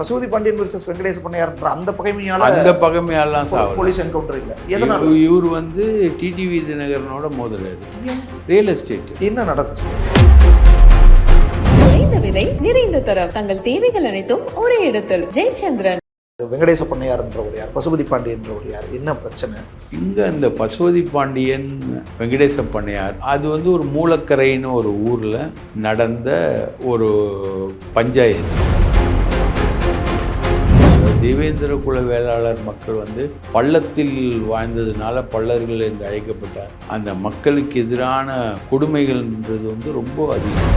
Pasupathi Pandian versus Venkatesa பண்ணையார்ன்ற அந்த பகைமையால அந்த பகைமையாலாம் போலீஸ் என்கவுண்டர் இல்ல. எதனால? இவரு- இவர் வந்து டிடிவி தினகரனோட மோதலாரு. ரியல் எஸ்டேட் என்ன நடந்துச்சு? குறைந்த விலை நிறைந்த தரம். தங்கள் தேவைகள் அனைத்தும் ஒரே இடத்தில். ஜெயச்சந்திரன். வெங்கடேச பண்ணையார்ன்ற ஒரு யார்? பசுபதி பாண்டியன்ற ஒரு யார்? என்ன பிரச்சனை? இங்க இந்த பசுபதி பாண்டியன் வெங்கடேச பண்ணையார் அது வந்து ஒரு மூலக்கரைன்னு ஒரு ஊர்ல நடந்த ஒரு பஞ்சாயத்து. தேவேந்திர குல வேளாளர் மக்கள் வந்து பள்ளத்தில் வாழ்ந்ததுனால பள்ளர்கள் என்று அழைக்கப்பட்ட அந்த மக்களுக்கு எதிரான கொடுமைகள்ன்றது வந்து ரொம்ப அதிகம்.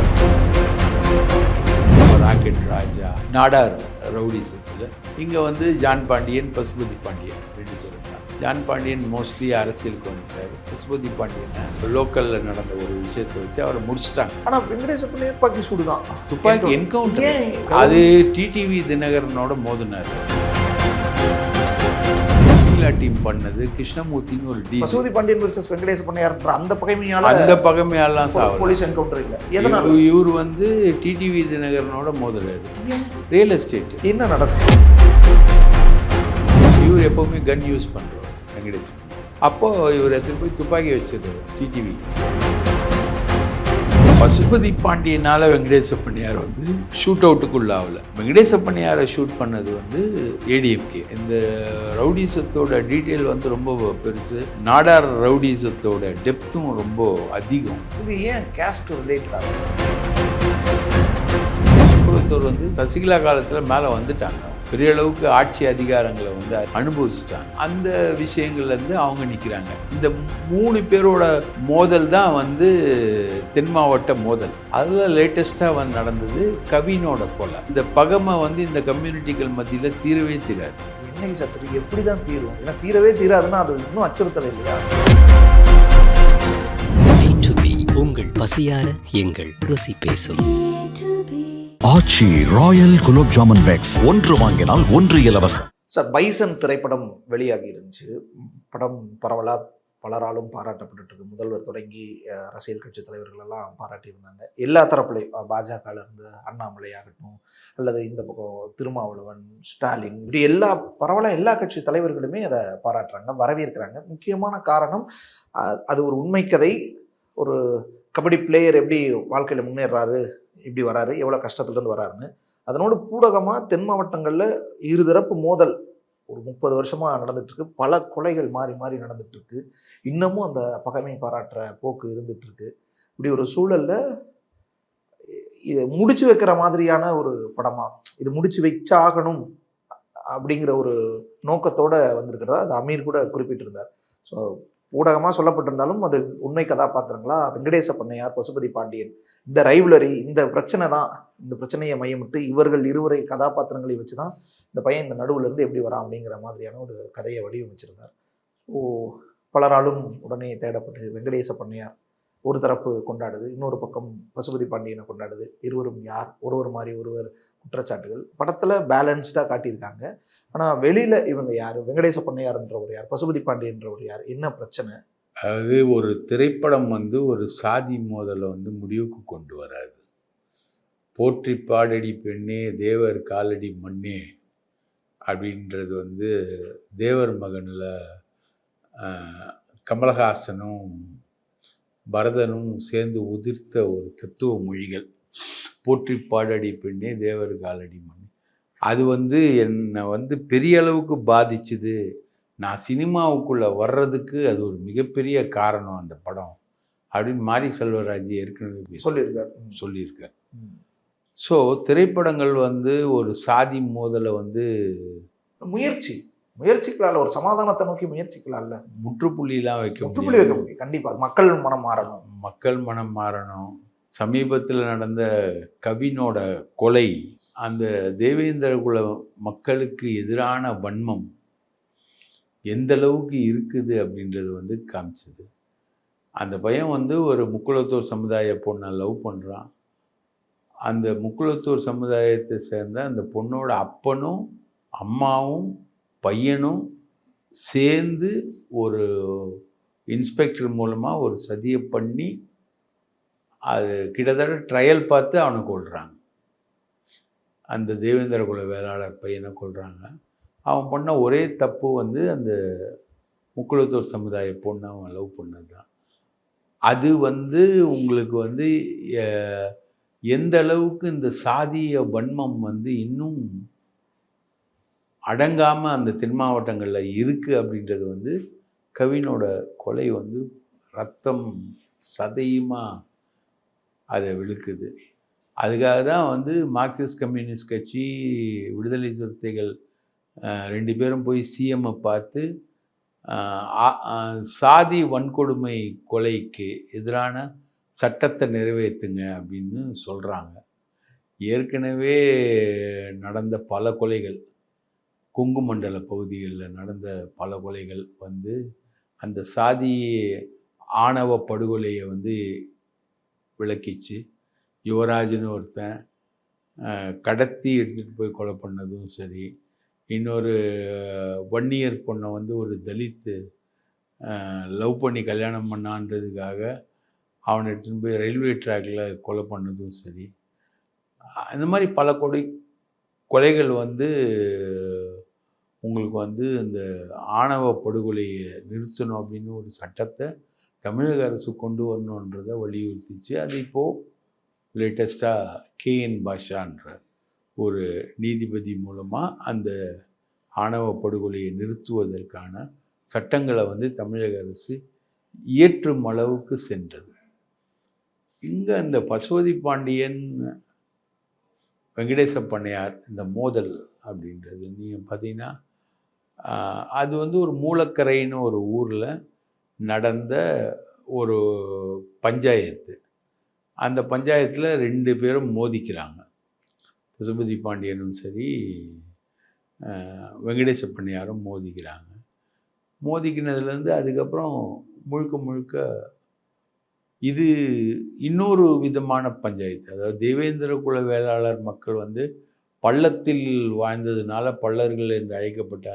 ராக்கெட் ராஜா நாடார் ரவுடிசத்தில். இங்கே வந்து ஜான் பாண்டியன் பசுபதி பாண்டியன் ரெண்டு பேரும் ஜான் பாண்டியன் மோஸ்ட்லி அரசியலுக்கு வந்துட்டார் பசுபதி பாண்டியன் லோக்கலில் நடந்த ஒரு விஷயத்தை வச்சு அவரை முடிச்சிட்டாங்க. ஆனா வெங்கடேச பண்ணையார் துப்பாக்கி சூடுதான். துப்பாக்கி என்கவுண்டர் அது டிடிவி தினகரனோட மோதினார். சசிகலா டீம் பண்ணது கிருஷ்ணமூர்த்தின்னு ஒரு டி பசுபதி பாண்டியன் வர்சஸ் வெங்கடேச பண்ணையார்ன்ற அந்த பகைமையால அந்த பகைமையாலாம் போலீஸ் என்கவுண்டர் இல்ல. எதனால? இவரு- வந்து டிடிவி தினகரனோட மோதலாரு. ரியல் எஸ்டேட் என்ன நடந்துச்சு இவர் எப்பவுமே கன் யூஸ் பண்ணுறோம் வெங்கடேஷ். அப்போ இவர் எடுத்துட்டு போய் துப்பாக்கி வச்சிருக்காரு டிடிவி பசுபதி பாண்டியனால் வெங்கடேச பண்ணியார் வந்து ஷூட் அவுட்டுக்குள்ள ஆகல. வெங்கடேச பண்ணியாரை ஷூட் பண்ணது வந்து ஏடிஎம்கே இந்த ரவுடிசத்தோட டீட்டெயில் வந்து ரொம்ப பெருசு. நாடார் ரவுடிசத்தோட டெப்த்தும் ரொம்ப அதிகம். இது ஏன் கேஸ்ட் ரிலேட்டடா ஒருத்தர் வந்து சசிகலா காலத்தில் மேலே வந்துட்டாங்க. பெரிய அளவுக்கு ஆட்சி அதிகாரங்களை வந்து அனுபவிச்சிட்டாங்க. அந்த விஷயங்கள்லேருந்து அவங்க நிற்கிறாங்க இந்த மூணு பேரோட மோதல் தான் வந்து தென் மாவட்ட மோதல். அதில் லேட்டஸ்ட்டாக வந்து நடந்தது கவினோட கொலை. இந்த பகமை வந்து இந்த கம்யூனிட்டிகள் மத்தியில் தீரவே தீராது. என்னைக்கு சத்துரு எப்படிதான் தீரும்? ஏன்னா தீரவே தீராதுன்னா அது இன்னும் அச்சுறுத்தல் இல்லையா? B2B உங்கள் பசியார எங்கள் ருசி பேசும். Aachi royal gulab jamun packs. ஒன்று வாங்கினால் ஒன்று இலவசம். சார் பைசன் திரைப்படம் வெளியாகி இருந்துச்சு. படம் பரவலாக பலராலும் பாராட்டப்பட்டு இருக்கு. முதல்வர் தொடங்கி அரசியல் கட்சி தலைவர்கள் எல்லாம் பாராட்டியிருந்தாங்க. எல்லா தரப்புலையும் பாஜகல இருந்து அண்ணாமலை ஆகட்டும் அல்லது இந்த பக்கம் திருமாவளவன் ஸ்டாலின் இப்படி எல்லா பரவலாக எல்லா கட்சி தலைவர்களுமே அதை பாராட்டுறாங்க வரவேற்கிறாங்க. முக்கியமான காரணம் அது ஒரு உண்மை கதை. ஒரு கபடி பிளேயர் எப்படி வாழ்க்கையில் முன்னேறாரு இப்படி வராரு எவ்வளோ கஷ்டத்துலேருந்து வராருன்னு. அதனோடு பூடகமாக தென் மாவட்டங்களில் இருதரப்பு மோதல் ஒரு முப்பது வருஷமாக நடந்துட்டுருக்கு. பல கொலைகள் மாறி மாறி நடந்துட்டுருக்கு. இன்னமும் அந்த பகைமை பாராட்டுற போக்கு இருந்துகிட்ருக்கு இப்படி ஒரு சூழலில் இதை முடிச்சு வைக்கிற மாதிரியான ஒரு படமா இது முடிச்சு வச்சாகணும் அப்படிங்கிற ஒரு நோக்கத்தோட வந்திருக்கிறதா அது அமீர் கூட குறிப்பிட்டிருந்தார். ஸோ ஊடகமாக சொல்லப்பட்டிருந்தாலும் அது உண்மை கதாபாத்திரங்களா? வெங்கடேச பண்ணையார் பசுபதி பாண்டியன். இந்த ரைவ்லரி இந்த பிரச்சனை தான். இந்த பிரச்சனையை மையமிட்டு இவர்கள் இருவரை கதாபாத்திரங்களை வச்சு தான் இந்த பையன் இந்த நடுவில் இருந்து எப்படி வரான் அப்படிங்கிற மாதிரியான ஒரு கதையை வடிவமைச்சிருந்தார். ஸோ பலராலும் உடனே தேடப்பட்டு வெங்கடேச பண்ணையார். ஒரு தரப்பு கொண்டாடுது இன்னொரு பக்கம் பசுபதி பாண்டியனை கொண்டாடுது. இருவரும் யார்? ஒருவர் மாதிரி ஒருவர் குற்றச்சாட்டுகள். படத்தில் பேலன்ஸ்டாக காட்டியிருக்காங்க. ஆனால் வெளியில் இவங்க யார்? வெங்கடேச பண்ணையார்ன்ற ஒரு யார்? பசுபதி பாண்டியன்ற ஒரு யார்? என்ன பிரச்சனை? அதாவது ஒரு திரைப்படம் வந்து ஒரு சாதி மோதலை வந்து முடிவுக்கு கொண்டு வராது. போற்றி பாடடி பெண்ணே தேவர் காலடி மண்ணே அப்படின்றது வந்து தேவர் மகனில் கமலஹாசனும் பரதனும் சேர்ந்து உதிர்த்த ஒரு தத்துவ மொழிகள். போற்றி பாடடி பெண்ணே தேவர் காலடி மண்ணே அது வந்து என்னை வந்து பெரிய அளவுக்கு பாதிச்சுது. நான் சினிமாவுக்குள்ளே வர்றதுக்கு அது ஒரு மிகப்பெரிய காரணம் அந்த படம். அப்படின்னு மாரி செல்வராஜ் ஏற்கனவே சொல்லியிருக்கார். சொல்லியிருக்கார். ஸோ திரைப்படங்கள் வந்து ஒரு சாதி மோதலை வந்து முயற்சி. முயற்சிக்கலாம்ல ஒரு சமாதானத்தை நோக்கி முயற்சிக்கலாம்ல முற்றுப்புள்ளிலாம் வைக்க முற்றுப்புள்ளி வைக்க முடியும். கண்டிப்பா அது மக்கள் மனம் மாறணும். மக்கள் மனம் மாறணும். சமீபத்தில் நடந்த கவினோட கொலை அந்த தேவேந்திர குல மக்களுக்கு எதிரான வன்மம் எந்த அளவுக்கு இருக்குது அப்படின்றது வந்து காமிச்சது. அந்த பையன் வந்து ஒரு முக்குளத்தூர் சமுதாய பொண்ணை லவ் பண்ணுறான் அந்த முக்குளத்தூர் சமுதாயத்தை சேர்ந்த அந்த பொண்ணோட அப்பனும் அம்மாவும் பையனும் சேர்ந்து ஒரு இன்ஸ்பெக்டர் மூலமாக ஒரு சதியை பண்ணி அது கிட்டத்தட்ட ட்ரையல் பார்த்து அவனை கொள்கிறாங்க அந்த தேவேந்திர குல வேளாளர் பையனை கொள்கிறாங்க அவன் பண்ண ஒரே தப்பு வந்து அந்த முக்குளத்தூர் சமுதாய பொண்ணு அவன் லவ் பண்ணது தான் அது வந்து உங்களுக்கு வந்து எந்த அளவுக்கு இந்த சாதிய வன்மம் வந்து இன்னும் அடங்காமல் அந்த தென் மாவட்டங்களில் இருக்குது அப்படின்றது வந்து கவினோட கொலை வந்து ரத்தம் சதையுமாக அதை விழுக்குது. அதுக்காக தான் வந்து மார்க்சிஸ்ட் கம்யூனிஸ்ட் கட்சி விடுதலை சிறுத்தைகள் ரெண்டு பேரும் போய் சிஎம்மை பார்த்து சாதி வன்கொடுமை கொலைக்கு எதிரான சட்டத்தை நிறைவேற்றுங்க அப்படின்னு சொல்கிறாங்க ஏற்கனவே நடந்த பல கொலைகள் கொங்கு மண்டல பகுதிகளில் நடந்த பல கொலைகள் வந்து அந்த சாதி ஆணவ படுகொலையை வந்து விளக்கிச்சு. யுவராஜ்னு ஒருத்தன் கடத்தி எடுத்துகிட்டு போய் கொலை பண்ணதும் சரி. இன்னொரு வன்னியர் பொண்ணை வந்து ஒரு தலித்து லவ் பண்ணி கல்யாணம் பண்ணான்றதுக்காக அவனை எடுத்துகிட்டு போய் ரயில்வே ட்ராக்கில் கொலை பண்ணதும் சரி. இந்த மாதிரி பல கொலை கொலைகள் வந்து உங்களுக்கு வந்து இந்த ஆணவ படுகொலையை நிறுத்தணும் அப்படின்னு ஒரு சட்டத்தை தமிழக அரசு கொண்டு வரணுன்றதை வலியுறுத்திச்சு. அது இப்போது லேட்டஸ்ட்டாக கேஎன் பாஷான்ற ஒரு நீதிபதி மூலமாக அந்த ஆணவ படுகொலையை நிறுத்துவதற்கான சட்டங்களை வந்து தமிழக அரசு இயற்றும் அளவுக்கு சென்றது. இங்கே அந்த பசுபதி பாண்டியன் வெங்கடேச பண்ணையார் இந்த மோதல் அப்படின்றது நீங்கள் பார்த்தீங்கன்னா அது வந்து ஒரு மூலக்கரைன்னு ஒரு ஊரில் நடந்த ஒரு பஞ்சாயத்து. அந்த பஞ்சாயத்தில் ரெண்டு பேரும் மோதிக்கிறாங்க. பசுபதி பாண்டியனும் சரி வெங்கடேச பண்ணையாரும் மோதிக்கிறாங்க. மோதிக்கினதுலேருந்து அதுக்கப்புறம் முழுக்க முழுக்க இது இன்னொரு விதமான பஞ்சாயத்து. அதாவது தேவேந்திர குல வேளாளர் மக்கள் வந்து பள்ளத்தில் வாழ்ந்ததுனால பள்ளர்கள் என்று அழைக்கப்பட்ட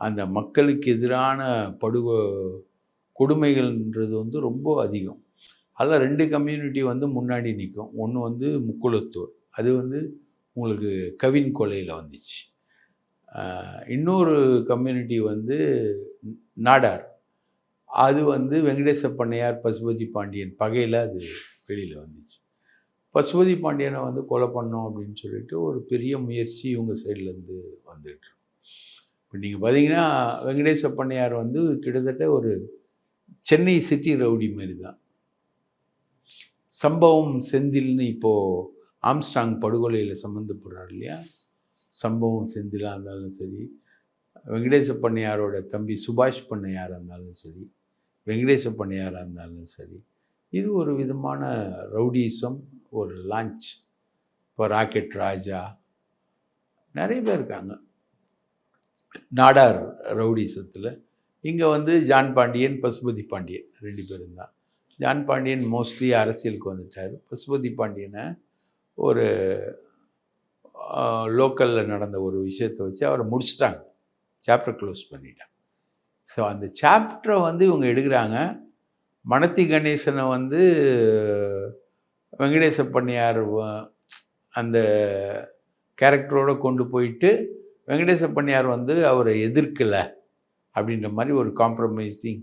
அந்த மக்களுக்கு எதிரான படுகொ கொடுமைகள்ன்றது வந்து ரொம்ப அதிகம். அதில் ரெண்டு கம்யூனிட்டி வந்து முன்னாடி நிற்கும் ஒன்று வந்து முக்குளத்தூர். அது வந்து உங்களுக்கு கவின் கொலையில் வந்துச்சு. இன்னொரு கம்யூனிட்டி வந்து நாடார். அது வந்து வெங்கடேச பண்ணையார் பசுபதி பாண்டியன் பகையில் அது வெளியில் வந்துச்சு. பசுபதி பாண்டியனை வந்து கொலை பண்ணோம் அப்படின்னு சொல்லிட்டு ஒரு பெரிய முயற்சி இவங்க சைட்லேருந்து வந்துட்டு இப்போ நீங்கள் பார்த்தீங்கன்னா வெங்கடேச பண்ணையார் வந்து கிட்டத்தட்ட ஒரு சென்னை சிட்டி ரவுடி மாதிரி தான் சம்பவம் செந்தில்னு இப்போது ஆம்ஸ்டாங் படுகொலையில் சம்மந்தப்படுறார் இல்லையா? சம்பவம் செந்திலாக இருந்தாலும் சரி வெங்கடேச பண்ணையாரோட தம்பி சுபாஷ் பண்ணையாராக இருந்தாலும் சரி வெங்கடேச பண்ணையாராக இருந்தாலும் சரி இது ஒரு விதமான ரவுடிசம் ஒரு லான்ச் இப்போ ராக்கெட் ராஜா நிறைய பேர் இருக்காங்க. நாடார் ரவுடிசத்தில் இங்கே வந்து ஜான் பாண்டியன் பசுபதி பாண்டியன் ரெண்டு பேரும் தான். ஜான் பாண்டியன் மோஸ்ட்லி அரசியலுக்கு வந்துட்டார். பசுபதி பாண்டியனை ஒரு லோக்கலில் நடந்த ஒரு விஷயத்தை வச்சு அவரை முடிச்சிட்டாங்க. சாப்டர் க்ளோஸ் பண்ணிட்டாங்க. ஸோ அந்த சாப்டரை வந்து இவங்க எடுக்கிறாங்க. மணத்தி கணேசனை வந்து வெங்கடேச பண்ணியார் அந்த கேரக்டரோடு கொண்டு போயிட்டு வெங்கடேச பண்ணியார் வந்து அவரை எதிர்க்கலை. அப்படின்ற மாதிரி ஒரு காம்ப்ரமைசிங்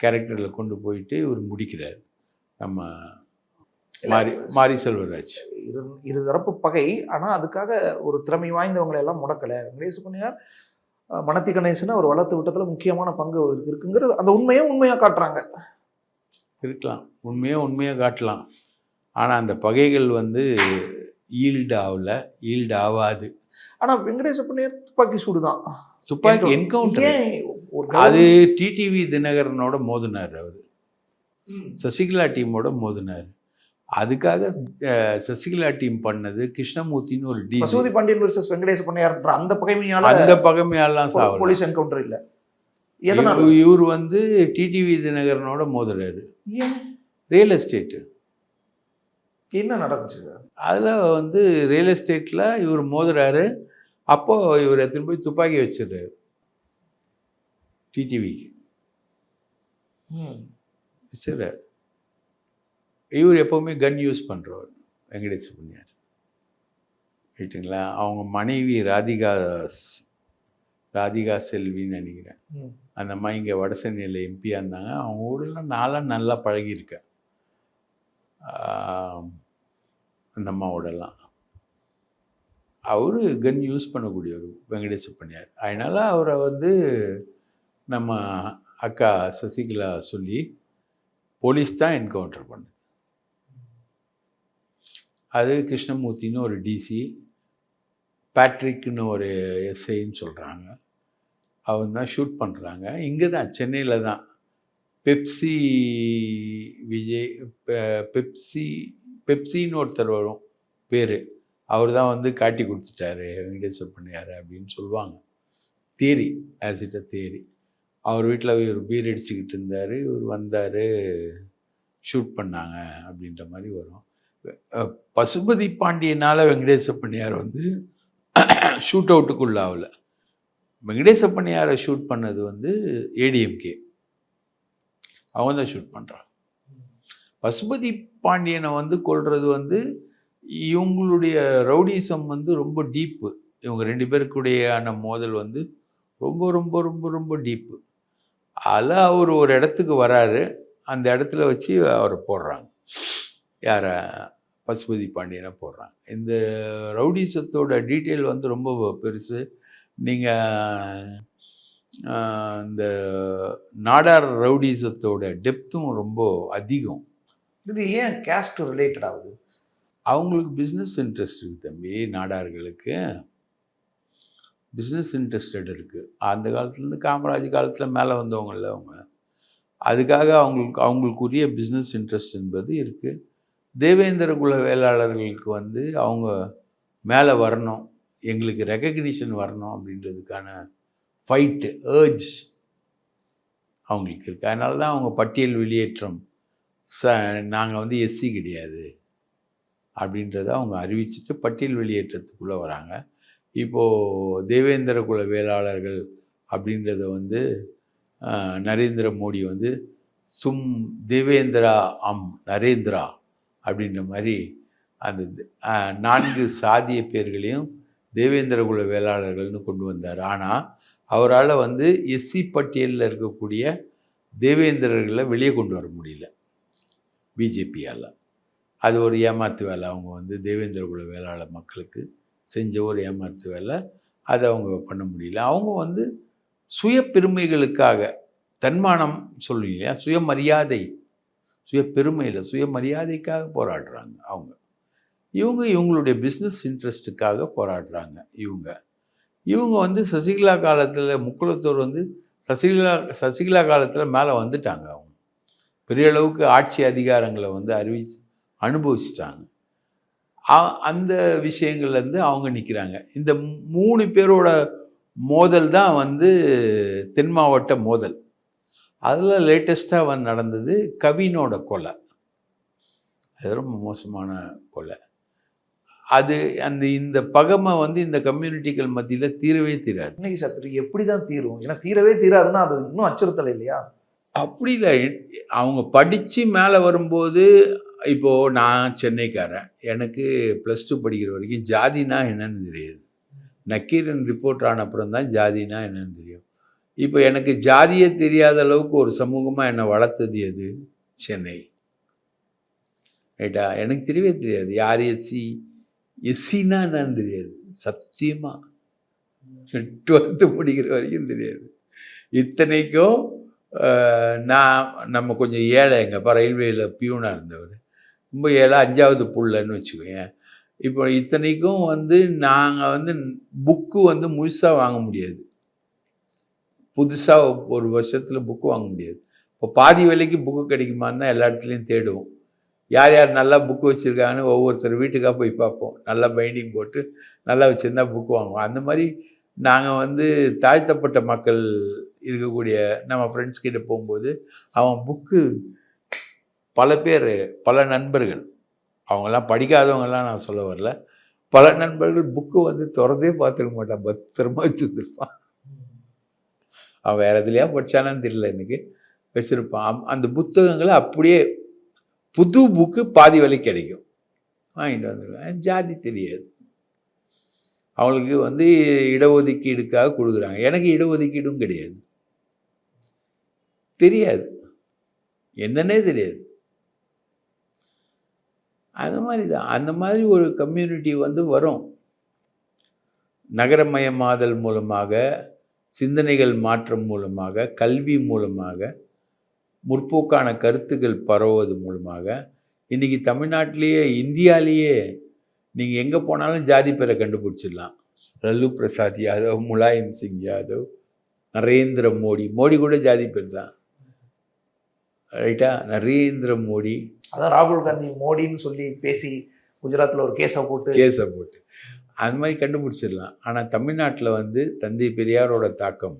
கேரக்டரில் கொண்டு போயிட்டு இவர் முடிக்கிறார். நம்ம மாரி மாரி செல்வராஜ். இரு இருதரப்பு பகை. ஆனா அதுக்காக ஒரு திறமை வாய்ந்தவங்களை எல்லாம் முடக்கல. வெங்கடேச பண்ணையார் அஹ், மணத்தி கணேசனை அவர் வளர்த்து விட்டதுல முக்கியமான பங்கு இருக்குங்கிறது அந்த உண்மையை உண்மையா காட்டுறாங்க. இருக்கலாம். உண்மையாக உண்மையாக காட்டலாம். ஆனால் அந்த பகைகள் வந்து ஈல்டு ஆகல ஈல்டு ஆகாது. ஆனா வெங்கடேச பண்ணையார் துப்பாக்கி சூடுதான். துப்பாக்கி என்கவுண்டர் ஒரு அது டிடிவி தினகரனோட மோதினார் அவர். சசிகலா டீமோட மோதினார். அதுக்காக சசிகலா டீம் பண்ணது கிருஷ்ணமூர்த்தின்னு ஒரு டி பசுபதி பாண்டியன் வர்சஸ் வெங்கடேச பண்ணையார்ன்ற அந்த பகைமையால அந்த பகமையெல்லாம் போ- சாவல. போலீஸ் என்கவுண்டர் இல்ல. இவரு- வந்து டிடிவி தினகரனோட மோதுறாரு. ரியல் எஸ்டேட்டு என்ன நடந்துச்சு? அதில் வந்து ரியல் எஸ்டேட்டில் இவர் மோதுறாரு. அப்போது இவர் எடுத்துன்னு போய் துப்பாக்கி வச்சிடுறாரு. டிடிவிக்கு ம். வச்சிடுறாரு இவர் எப்போவுமே கன் யூஸ் பண்ணுறவர் வெங்கடேஷ் பண்ணியார் ரைட்டுங்களா அவங்க மனைவி ராதிகா ராதிகா செல்வின்னு நினைக்கிறேன். ம். அந்த அம்மா இங்கே வடசென்னையில் எம்பியாக இருந்தாங்க. அவங்க ஊரெல்லாம் நான்லாம் நல்லா பழகியிருக்கேன். அந்த அம்மாவோடலாம் அவர் கன் யூஸ் பண்ணக்கூடியவர் வெங்கடேச பண்ணியார் அதனால் அவரை வந்து நம்ம அக்கா சசிகலா சொல்லி போலீஸ் தான் என்கவுண்டர் பண்ணுது. அது கிருஷ்ணமூர்த்தின்னு ஒரு டிசி பேட்ரிக்னு ஒரு எஸ்ஐன்னு சொல்கிறாங்க அவங்க தான் ஷூட் பண்ணுறாங்க இங்கே தான் சென்னையில் தான். பெப்சி விஜய் பெப்சி பெப்சின்னு ஒருத்தர் வரும் பேர். அவர் தான் வந்து காட்டி கொடுத்துட்டாரு வெங்கடேஸ்வர் பண்ணியார் அப்படின்னு சொல்லுவாங்க. தேரி ஆஸ் இட் அ தேரி அவர் வீட்டில் இவர் பீர் அடிச்சுக்கிட்டு இருந்தார். இவர் வந்தார் ஷூட் பண்ணாங்க அப்படின்ற மாதிரி வரும். பசுபதி பாண்டியனால் வெங்கடேச பண்ணியார் வந்து ஷூட் அவுட்டுக்குள்ள ஆகல வெங்கடேச பண்ணியாரை ஷூட் பண்ணது வந்து ஏடிஎம்கே அவங்க தான் ஷூட் பண்ணுறான் பசுபதி பாண்டியனை வந்து கொள்வது வந்து இவங்களுடைய ரவுடிசம் வந்து ரொம்ப டீப்பு இவங்க ரெண்டு பேருக்குடையான மோதல் வந்து ரொம்ப ரொம்ப ரொம்ப ரொம்ப டீப்பு அதில் அவர் ஒரு இடத்துக்கு வராரு. அந்த இடத்துல வச்சு அவரை போடுறாங்க. யாரை? பசுபதி பாண்டியனை போடுறாங்க. இந்த ரவுடிசத்தோட டீட்டெயில் வந்து ரொம்ப பெருசு. நீங்கள் இந்த நாடார் ரவுடிசத்தோட டெப்த்தும் ரொம்ப அதிகம். இது ஏன் கேஸ்ட் ரிலேட்டட் ஆகுது? அவங்களுக்கு பிஸ்னஸ் இன்ட்ரெஸ்ட் இருக்குது தம்பி நாடார்களுக்கு. பிஸ்னஸ் இன்ட்ரெஸ்டட் இருக்குது அந்த காலத்துலேருந்து காமராஜ் காலத்தில் மேலே வந்தவங்கள்ல அவங்க. அதுக்காக அவங்களுக்கு அவங்களுக்குரிய பிஸ்னஸ் இன்ட்ரெஸ்ட் என்பது இருக்குது தேவேந்திர குல வேளாளர்களுக்கு வந்து அவங்க மேலே வரணும். எங்களுக்கு ரெக்கக்னிஷன் வரணும் அப்படின்றதுக்கான ஃபைட்டு ஏர்ஜ் அவங்களுக்கு இருக்குது அதனால தான் அவங்க பட்டியல் வெளியேற்றம் ச நாங்கள் வந்து எஸ்சி கிடையாது அப்படின்றத அவங்க அறிவிச்சிட்டு பட்டியல் வெளியேற்றத்துக்குள்ளே வராங்க. இப்போது தேவேந்திர குல வேளாளர்கள் அப்படின்றத வந்து நரேந்திர மோடி வந்து தும் தேவேந்திரா அம் நரேந்திரா அப்படின்ற மாதிரி அந்த நான்கு சாதிய பேர்களையும் தேவேந்திர குல வேளாளர்கள்னு கொண்டு வந்தார். ஆனால் அவரால் வந்து எஸ்சி பட்டியலில் இருக்கக்கூடிய தேவேந்திரர்களை வெளியே கொண்டு வர முடியல பிஜேபியால். அது ஒரு ஏமாத்து வேலை அவங்க வந்து தேவேந்திர குல வேளாளர் மக்களுக்கு. செஞ்ச ஒரு ஏமாற்று வேலை அதை அவங்க பண்ண முடியல. அவங்க வந்து சுய பெருமைகளுக்காக தன்மானம் சொல்லுவீங்க இல்லையா? சுயமரியாதை சுய பெருமையில் சுயமரியாதைக்காக போராடுறாங்க அவங்க. இவங்க இவங்களுடைய பிஸ்னஸ் இன்ட்ரெஸ்ட்டுக்காக போராடுறாங்க இவங்க. இவங்க வந்து சசிகலா காலத்தில் முக்குளத்தூர் வந்து சசிகலா சசிகலா காலத்தில் மேலே வந்துட்டாங்க அவங்க. பெரிய அளவுக்கு ஆட்சி அதிகாரங்களை வந்து அறிவிச்சு அனுபவிச்சிட்டாங்க. அந்த விஷயங்கள்லேருந்து அவங்க நிற்கிறாங்க இந்த மூணு பேரோட மோதல் தான் வந்து தென் மாவட்ட மோதல். அதில் லேட்டஸ்ட்டாக வந்து நடந்தது கவினோட கொலை. அது ரொம்ப மோசமான கொலை. அது அந்த இந்த பகமை வந்து இந்த கம்யூனிட்டிகள் மத்தியில் தீரவே தீராது. இன்னைக்கு சத்ரி எப்படி தான் தீரும்? ஏன்னா தீரவே தீராதுன்னா அது இன்னும் அச்சுறுத்தல் இல்லையா? அப்படி இல்லை. அவங்க படித்து மேலே வரும்போது இப்போது நான் சென்னைக்காரன். எனக்கு ப்ளஸ் டூ படிக்கிற வரைக்கும் ஜாதினா என்னன்னு தெரியாது. நக்கீரன் ரிப்போர்ட் ஆன அப்புறம் தான் ஜாதினா என்னன்னு தெரியும். இப்போ எனக்கு ஜாதியே தெரியாத அளவுக்கு ஒரு சமூகமாக என்னை வளர்த்தது எது? சென்னை. ரைட்டா? எனக்கு தெரியவே தெரியாது. யார் எஸ்சி எஸ்சின்னா என்னன்னு தெரியாது. சத்தியமாக டுவெல்த்து படிக்கிற வரைக்கும் தெரியாது. இத்தனைக்கும் நான் நம்ம கொஞ்சம் ஏழை எங்கப்பா ரயில்வேயில் பியூனாக இருந்தவர். ரொம்ப ஏழை அஞ்சாவது புள்ளன்னு வச்சுக்கோங்க இப்போ இத்தனைக்கும் வந்து நாங்கள் வந்து புக்கு வந்து முழுசாக வாங்க முடியாது. புதுசாக ஒரு வருஷத்தில் புக்கு வாங்க முடியாது. இப்போ பாதி விலைக்கு புக்கு கிடைக்குமான்னு தான் எல்லா இடத்துலையும் தேடுவோம். யார் யார் நல்லா புக்கு வச்சுருக்காங்கன்னு ஒவ்வொருத்தர் வீட்டுக்காக போய் பார்ப்போம். நல்லா பைண்டிங் போட்டு நல்லா வச்சுருந்தா புக்கு வாங்குவோம். அந்த மாதிரி நாங்கள் வந்து தாழ்த்தப்பட்ட மக்கள் இருக்கக்கூடிய நம்ம ஃப்ரெண்ட்ஸ் கிட்ட போகும்போது அவன் புக்கு பல பேர் பல நண்பர்கள் அவங்கெல்லாம் படிக்காதவங்கெல்லாம் நான் சொல்ல வரல. பல நண்பர்கள் புக்கு வந்து திறந்தே பார்த்துருக்க மாட்டான். பத்திரமா வச்சுருந்துருப்பான். அவன் வேறு எதுலையா படிச்சானான்னு தெரியல எனக்கு. வச்சுருப்பான். அம்- அந்த புத்தகங்களை அப்படியே புது புக்கு பாதி விலை கிடைக்கும். வாங்கிட்டு வந்துடுவேன். ஜாதி தெரியாது. அவங்களுக்கு வந்து இடஒதுக்கீடுக்காக கொடுக்குறாங்க. எனக்கு இடஒதுக்கீடும் கிடையாது. தெரியாது. என்னன்னே தெரியாது. அந்த மாதிரி தான் அந்த மாதிரி ஒரு கம்யூனிட்டி வந்து வரும். நகரமயமாதல் மூலமாக சிந்தனைகள் மாற்றம் மூலமாக கல்வி மூலமாக முற்போக்கான கருத்துக்கள் பரவுவது மூலமாக இன்றைக்கி தமிழ்நாட்டிலேயே இந்தியாவிலேயே நீங்கள் எங்கே போனாலும் ஜாதி பேரை கண்டுபிடிச்சிடலாம். லல்லு பிரசாத் யாதவ் முலாயம் சிங் யாதவ் நரேந்திர மோடி மோடி கூட ஜாதி பேர் தான். ரைட்டா நரேந்திர மோடி. அதான் ராகுல் காந்தி மோடின்னு சொல்லி பேசி குஜராத்தில் ஒரு கேஸை போட்டு கேஸை போட்டு. அது மாதிரி கண்டுபிடிச்சிடலாம். ஆனால் தமிழ்நாட்டில் வந்து தந்தை பெரியாரோட தாக்கம்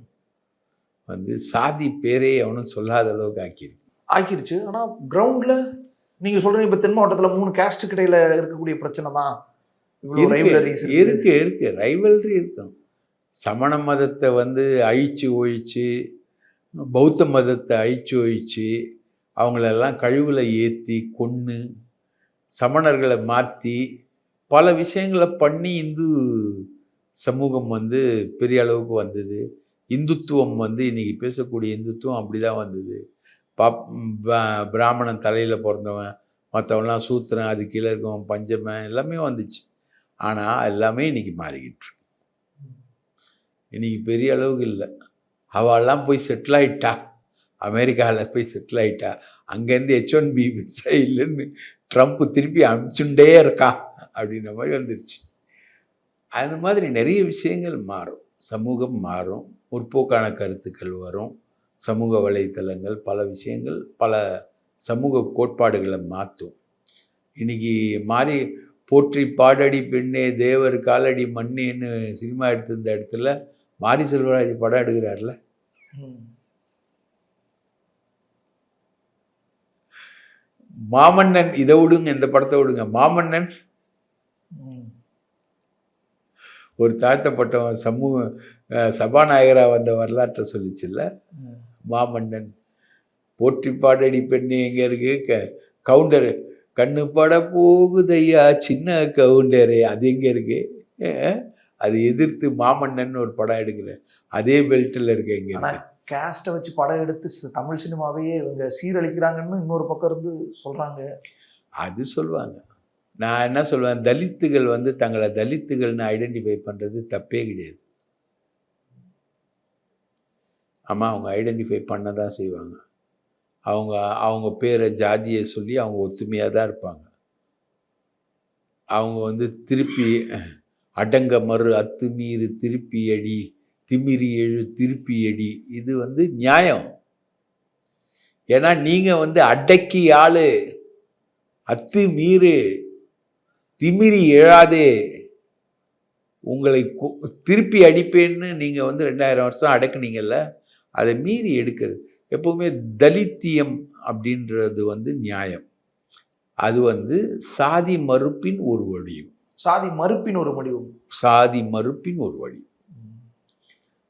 வந்து சாதி பேரே அவனும் சொல்லாத அளவுக்கு ஆக்கியிருக்கு. ஆக்கிருச்சு. ஆனால் கிரவுண்டில் நீங்கள் சொல்கிறீங்க இப்போ தென் மாவட்டத்தில் மூணு கேஸ்ட்டுக்கு இடையில இருக்கக்கூடிய பிரச்சனை தான் இருக்கு இருக்கு ரைவல்ரி இருக்கும். சமண மதத்தை வந்து அழிச்சு ஒழிச்சு பௌத்த மதத்தை அழிச்சு ஒழிச்சு அவங்களெல்லாம் கழிவில் ஏற்றி கொன்று சமணர்களை மாற்றி பல விஷயங்களை பண்ணி இந்து சமூகம் வந்து பெரிய அளவுக்கு வந்தது. இந்துத்துவம் வந்து இன்னைக்கு பேசக்கூடிய இந்துத்துவம் அப்படி தான் வந்தது. பாப் பிராமணன் தலையில் பிறந்தவன் மற்றவன்லாம் சூத்திரன் அது கீழே இருக்கவன் பஞ்சமன் எல்லாமே வந்துச்சு. ஆனால் எல்லாமே இன்றைக்கி மாறிக்கிட்டு இன்றைக்கி இன்னைக்கு பெரிய அளவுக்கு இல்லை. அவெல்லாம் போய் செட்டில் ஆகிட்டா அமெரிக்காவில் போய் செட்டில் ஆகிட்டா அங்கேருந்து ஹெச் ஒன் பி விசா இல்லைன்னு ட்ரம்ப் திருப்பி அனுப்பிச்சுட்டே இருக்கா அப்படின்ற மாதிரி வந்துருச்சு. அந்த மாதிரி நிறைய விஷயங்கள் மாறும். சமூகம் மாறும். முற்போக்கான கருத்துக்கள் வரும். சமூக வலைத்தளங்கள் பல விஷயங்கள் பல சமூக கோட்பாடுகளை மாற்றும். இன்றைக்கி மாறி போற்றி பாடடி பெண்ணே தேவர் காலடி மண்ணேன்னு சினிமா எடுத்திருந்த இடத்துல மாரி செல்வராஜ் படம் எடுக்கிறார்ல. மாமன்னன் இதை விடுங்க இந்த படத்தை விடுங்க. மாமன்னன். ஒரு தாழ்த்தப்பட்டவன் சமூக சபாநாயகராக வந்த வரலாற்றை சொல்லிச்சுல்ல. மாமன்னன். போற்றி பாடடி பெண்ணு எங்க இருக்கு? க கவுண்டரு. கண்ணு பட போகுதையா சின்ன கவுண்டரு. அது எங்க இருக்கு? அது எதிர்த்து மாமன்னன் ஒரு படம் எடுக்கிறேன் அதே பெல்ட்டில் இருக்கு எங்க கேஸ்ட்டை வச்சு படம் எடுத்து தமிழ் சினிமாவையே இவங்க சீரழிக்கிறாங்கன்னு இன்னொரு பக்கம் இருந்து சொல்கிறாங்க அது சொல்லுவாங்க நான் என்ன சொல்லுவேன் தலித்துகள் வந்து தங்களை தலித்துகள்னு ஐடென்டிஃபை பண்ணுறது தப்பே கிடையாது. ஆமாம் அவங்க ஐடென்டிஃபை பண்ண தான் செய்வாங்க. அவங்க அவங்க பேரை ஜாதியை சொல்லி அவங்க ஒத்துமையாக தான் இருப்பாங்க. அவங்க வந்து திருப்பி அடங்க மறு அத்துமீறு திருப்பி அடி. திமிரி எழு திருப்பி அடி இது வந்து நியாயம். ஏன்னா நீங்கள் வந்து அடக்கி ஆளு. அத்து மீறு. திமிரி எழாதே உங்களை திருப்பி அடிப்பேன்னு நீங்கள் வந்து ரெண்டாயிரம் வருஷம் அடக்குனீங்கல்ல அதை மீறி எடுக்கிறது. எப்பவுமே தலித்தியம் அப்படின்றது வந்து நியாயம். அது வந்து சாதி மறுப்பின் ஒரு வடிவம். சாதி மறுப்பின் ஒரு முடிவும் சாதி மறுப்பின் ஒரு வழி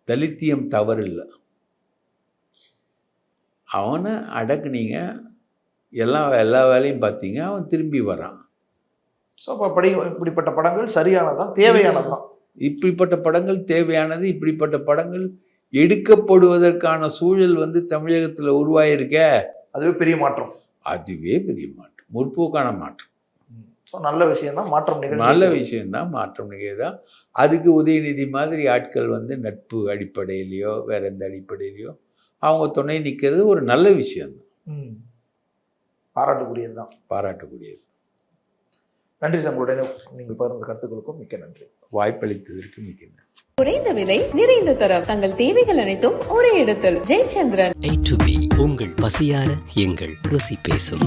தலித்தியம் தவறில்லை. அவனை அடக்குனீங்க. எல்லா எல்லா வேலையும் பார்த்தீங்க. அவன் திரும்பி வரான். ஸோ அப்போ படி இப்படிப்பட்ட படங்கள் சரியானதான் தேவையானதான் இப்படிப்பட்ட படங்கள் தேவையானது. இப்படிப்பட்ட படங்கள் எடுக்கப்படுவதற்கான சூழல் வந்து தமிழகத்தில் உருவாயிருக்க. அதுவே பெரிய மாற்றம். அதுவே பெரிய மாற்றம். முற்போக்கான மாற்றம். ஸோ நல்ல விஷயம் தான் மாற்றம் நிகழ்ந்து நல்ல விஷயம்தான் மாற்றம் நிகழ்தான் அதுக்கு உதயநிதி மாதிரி ஆட்கள் வந்து நட்பு அடிப்படையிலையோ வேற எந்த அடிப்படையிலையோ அவங்க துணை நிற்கிறது ஒரு நல்ல விஷயம்தான் ம். பாராட்டுக்குரியது தான். பாராட்டக்கூடியது நன்றி உங்களுடைய நீங்கள் பகிர்ந்த கருத்துக்களுக்கும் மிக்க நன்றி. வாய்ப்பளித்ததற்கு மிக்க நன்றி. குறைந்த விலை நிறைந்த தரம் தங்கள் தேவைகள் அனைத்தும் ஒரே இடத்தில். ஜெயச்சந்திரன். A to B உங்கள் பசியார எங்கள் ருசி பேசும்.